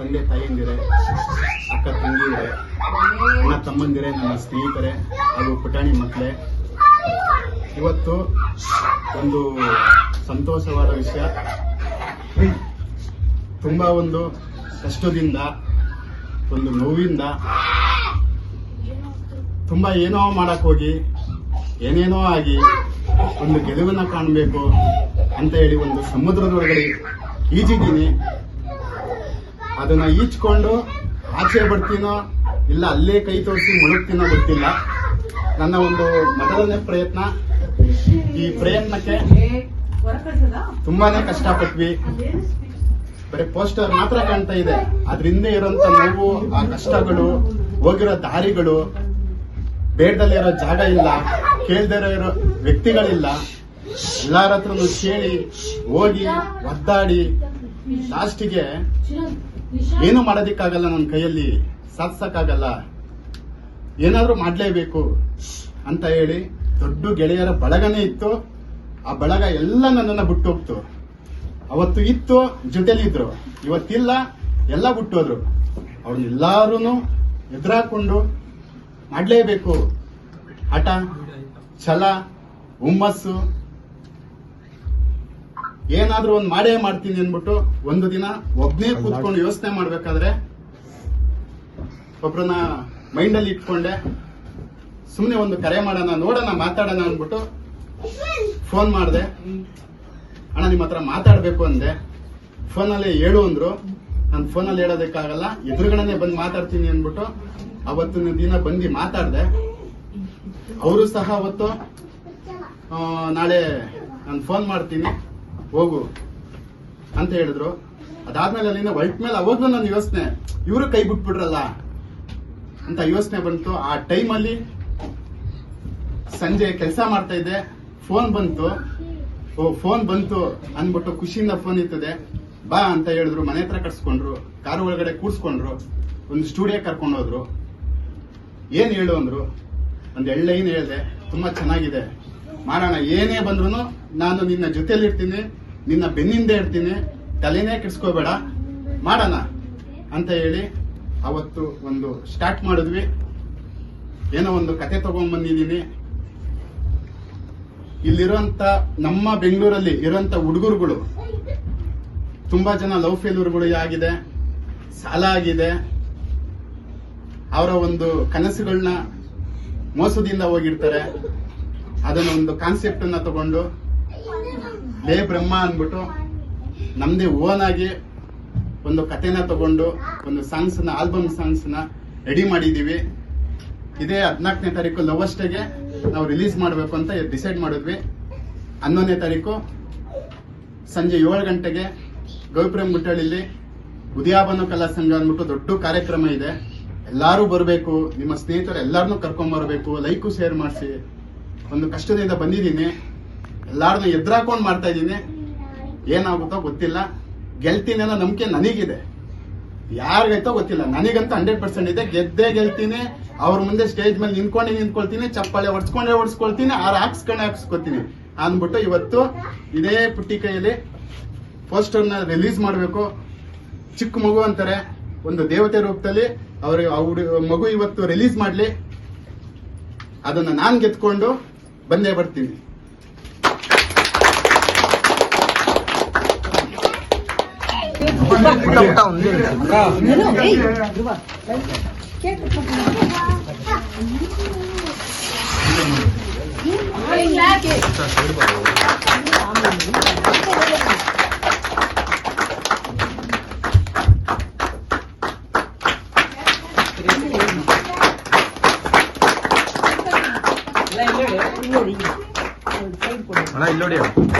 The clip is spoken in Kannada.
ಅಕ್ಕಂದಿರೆ ಅಣ್ಣ ತಮ್ಮಂದಿರೆ, ನನ್ನ ಸ್ನೇಹಿತರೆ, ಹಾಗೂ ಪುಟಾಣಿ ಮಕ್ಕಳೇ, ಇವತ್ತು ಒಂದು ಸಂತೋಷವಾದ ವಿಷಯ. ತುಂಬ ಒಂದು ಕಷ್ಟದಿಂದ, ಒಂದು ನೋವಿಂದ, ತುಂಬ ಏನೋ ಮಾಡಕ್ ಹೋಗಿ, ಏನೇನೋ ಆಗಿ, ಒಂದು ಗೆಲುವನ್ನ ಕಾಣಬೇಕು ಅಂತ ಹೇಳಿ ಒಂದು ಸಮುದ್ರದೊಳಗಡೆ ಈಜಿದ್ದೀನಿ. ಅದನ್ನ ಈಚ್ಕೊಂಡು ಆಚೆ ಬರ್ತೀನೋ ಇಲ್ಲ ಅಲ್ಲೇ ಕೈ ತೋರಿಸಿ ಮುಳುಗ್ತೀನೋ ಗೊತ್ತಿಲ್ಲ. ನನ್ನ ಒಂದು ಮೊದಲನೇ ಪ್ರಯತ್ನ. ಈ ಪ್ರಯತ್ನಕ್ಕೆ ತುಂಬಾನೇ ಕಷ್ಟಪಟ್ವಿ. ಬರೀ ಪೋಸ್ಟರ್ ಮಾತ್ರ ಕಾಣ್ತಾ ಇದೆ. ಹಿಂದೆ ಇರೋಂತ ನೋವು, ಆ ಕಷ್ಟಗಳು, ಹೋಗಿರೋ ದಾರಿಗಳು, ಬೇಡದಲ್ಲಿ ಇರೋ ಜಾಗ ಇಲ್ಲ, ಕೇಳ್ದೇ ಇರೋ ವ್ಯಕ್ತಿಗಳಿಲ್ಲ. ಎಲ್ಲಾರ ಹತ್ರನು ಕೇಳಿ, ಹೋಗಿ ಒದ್ದಾಡಿ ಲಾಸ್ಟಿಗೆ ಏನು ಮಾಡೋದಿಕ್ಕಾಗಲ್ಲ ನನ್ನ ಕೈಯಲ್ಲಿ ಸಾಧಿಸಕ್ಕಾಗಲ್ಲ ಏನಾದ್ರೂ ಮಾಡಲೇಬೇಕು ಅಂತ ಹೇಳಿ ದೊಡ್ಡ ಗೆಳೆಯರ ಬಳಗನೇ ಇತ್ತು. ಆ ಬಳಗ ಎಲ್ಲ ನನ್ನನ್ನು ಬಿಟ್ಟು ಹೋಗ್ತು ಅವತ್ತು ಇತ್ತು ಜೊತೆಲಿ ಇದ್ರು ಇವತ್ತಿಲ್ಲ ಎಲ್ಲ ಬಿಟ್ಟೋದ್ರು. ಅವ್ರನ್ನೆಲ್ಲರೂ ಎದುರಾಕೊಂಡು ಮಾಡಲೇಬೇಕು. ಹಠ ಛಲ ಹುಮ್ಮಸ್ಸು ಏನಾದ್ರೂ ಒಂದ್ ಮಾಡೇ ಮಾಡ್ತೀನಿ ಅನ್ಬಿಟ್ಟು ಒಂದು ದಿನ ಒಬ್ನೇ ಕೂತ್ಕೊಂಡು ಯೋಚನೆ ಮಾಡ್ಬೇಕಾದ್ರೆ ಒಬ್ರನ್ನ ಮೈಂಡ್ ಅಲ್ಲಿ ಇಟ್ಕೊಂಡೆ. ಸುಮ್ನೆ ಒಂದು ಕರೆ ಮಾಡೋಣ ನೋಡೋಣ ಮಾತಾಡೋಣ ಅಂದ್ಬಿಟ್ಟು ಫೋನ್ ಮಾಡಿದೆ. ಅಣ್ಣ ನಿಮ್ಮ ಹತ್ರ ಮಾತಾಡ್ಬೇಕು ಅಂದೆ. ಫೋನಲ್ಲಿ ಹೇಳು ಅಂದ್ರು. ನಾನು ಫೋನಲ್ಲಿ ಹೇಳೋದಕ್ಕಾಗಲ್ಲ. ಎದುರುಗಡೆನೆ ಬಂದು ಮಾತಾಡ್ತೀನಿ ಅಂದ್ಬಿಟ್ಟು ಅವತ್ತಿನ ದಿನ ಬಂದು ಮಾತಾಡ್ದೆ. ಅವರು ಸಹ ಅವತ್ತು ನಾಳೆ ನಾನು ಫೋನ್ ಮಾಡ್ತೀನಿ. ಹೋಗು ಅಂತ ಹೇಳಿದ್ರು. ಅದಾದ್ಮೇಲೆ ಅಲ್ಲಿಂದ ವೈಫ್ ಮೇಲೆ ಅವಾಗ್ಲೂ ನನ್ನ ಯೋಚನೆ, ಇವರು ಕೈ ಬಿಟ್ಬಿಟ್ರಲ್ಲ ಅಂತ ಯೋಚನೆ ಬಂತು. ಆ ಟೈಮಲ್ಲಿ ಸಂಜೆ ಕೆಲಸ ಮಾಡ್ತಾ ಇದ್ದೆ. ಫೋನ್ ಬಂತು. ಓ ಫೋನ್ ಬಂತು ಅಂದ್ಬಿಟ್ಟು ಖುಷಿಯಿಂದ ಫೋನ್ ಇರ್ತದೆ ಬಾ ಅಂತ ಹೇಳಿದ್ರು. ಮನೆ ಹತ್ರ ಕಟ್ಸ್ಕೊಂಡ್ರು. ಕಾರು ಒಳಗಡೆ ಕೂರ್ಸ್ಕೊಂಡ್ರು. ಒಂದು ಸ್ಟುಡಿಯೋ ಕರ್ಕೊಂಡು ಏನು ಏನ್ ಹೇಳು ಅಂದ್ರು. ಒಂದ್ ಎಳ್ಳೈನ್ ಹೇಳಿದೆ. ತುಂಬಾ ಚೆನ್ನಾಗಿದೆ. ಮಾಡೋಣ ಏನೇ ಬಂದ್ರು ನಾನು ನಿನ್ನ ಜೊತೆಲಿ ಇರ್ತೀನಿ, ನಿನ್ನ ಬೆನ್ನಿಂದ ಇರ್ತೀನಿ, ತಲೆನೇ ಕೆಡ್ಸ್ಕೋಬೇಡ. ಮಾಡೋಣ ಅಂತ ಹೇಳಿ ಅವತ್ತು ಒಂದು ಸ್ಟಾರ್ಟ್ ಮಾಡಿದ್ವಿ. ಏನೋ ಒಂದು ಕತೆ ತಗೊಂಡ್ ಬಂದಿದ್ದೀನಿ. ಇಲ್ಲಿರುವಂತ ನಮ್ಮ ಬೆಂಗಳೂರಲ್ಲಿ ಇರುವಂತ ಹುಡುಗರುಗಳು, ತುಂಬಾ ಜನ ಲವ್ ಫೇಲ್ಯೂರ್ಗಳು ಆಗಿದೆ, ಸಾಲ ಆಗಿದೆ. ಅವರ ಒಂದು ಕನಸುಗಳನ್ನ ಮೋಸದಿಂದ ಹೋಗಿರ್ತಾರೆ. ಅದನ್ನ ಒಂದು ಕಾನ್ಸೆಪ್ಟ್ ಅನ್ನ ತಗೊಂಡು, ಲೇ ಬ್ರಹ್ಮ ಅಂದ್ಬಿಟ್ಟು ನಮ್ದೇ ಓನ್ ಆಗಿ ಒಂದು ಕಥೆನ ತಗೊಂಡು, ಒಂದು ಸಾಂಗ್ಸ್ನ ಆಲ್ಬಮ್ ಸಾಂಗ್ಸ್ನ ರೆಡಿ ಮಾಡಿದೀವಿ. ಇದೇ ಹದಿನಾಲ್ಕನೇ ತಾರೀಕು ಲವಸ್ಟೆಗೆ ನಾವು ರಿಲೀಸ್ ಮಾಡಬೇಕು ಅಂತ ಡಿಸೈಡ್ ಮಾಡಿದ್ವಿ. ಹನ್ನೊಂದನೇ ತಾರೀಕು ಸಂಜೆ ಏಳು ಗಂಟೆಗೆ ಗವಿಪ್ರೇಮ್ ಗುಟ್ಟಳ್ಳಿಲಿ ಉದಯಾಬನು ಕಲಾ ಸಂಘ ಅಂದ್ಬಿಟ್ಟು ದೊಡ್ಡ ಕಾರ್ಯಕ್ರಮ ಇದೆ. ಎಲ್ಲರೂ ಬರಬೇಕು, ನಿಮ್ಮ ಸ್ನೇಹಿತರು ಎಲ್ಲರನ್ನೂ ಕರ್ಕೊಂಡ್ ಬರಬೇಕು ಲೈಕು ಶೇರ್ ಮಾಡಿಸಿ. ಒಂದು ಕಷ್ಟದಿಂದ ಬಂದಿದ್ದೀನಿ. ಎಲ್ಲಾರ್ದು ಎದುರಾಕೊಂಡು ಮಾಡ್ತಾ ಇದ್ದೀನಿ. ಏನಾಗುತ್ತೋ ಗೊತ್ತಿಲ್ಲ. ಗೆಲ್ತೀನಿ ಅನ್ನೋ ನಂಬಿಕೆ ನನಗಿದೆ. ಯಾರಿಗೈತೋ ಗೊತ್ತಿಲ್ಲ. ನನಗಂತೂ ಹಂಡ್ರೆಡ್ ಪರ್ಸೆಂಟ್ ಇದೆ. ಗೆದ್ದೇ ಗೆಲ್ತೀನಿ. ಅವ್ರ ಮುಂದೆ ಸ್ಟೇಜ್ ಮೇಲೆ ನಿಂತ್ಕೊಂಡು ನಿಂತ್ಕೊಳ್ತೀನಿ. ಚಪ್ಪಾಳೆ ಹೊಡ್ಸ್ಕೊಂಡೆ ಹೊಡ್ಸ್ಕೊಳ್ತೀನಿ. ಆರು ಹಾಕ್ಸ್ಕೊಂಡೆ ಹಾಕ್ಸ್ಕೊತೀನಿ ಅಂದ್ಬಿಟ್ಟು ಇವತ್ತು ಇದೇ ಪುಟ್ಟಿ ಕೈಯಲ್ಲಿ ಪೋಸ್ಟರ್ನ ರಿಲೀಸ್ ಮಾಡಬೇಕು. ಚಿಕ್ಕ ಮಗು ಅಂತಾರೆ. ಒಂದು ದೇವತೆ ರೂಪದಲ್ಲಿ ಅವ್ರಿಗೆ ಅವ್ರ ಮಗು ಇವತ್ತು ರಿಲೀಸ್ ಮಾಡ್ಲಿ. ಅದನ್ನ ನಾನು ಗೆದ್ಕೊಂಡು ಬಂದೇ ಬರ್ತೀನಿ. ಪುಟ್ಟ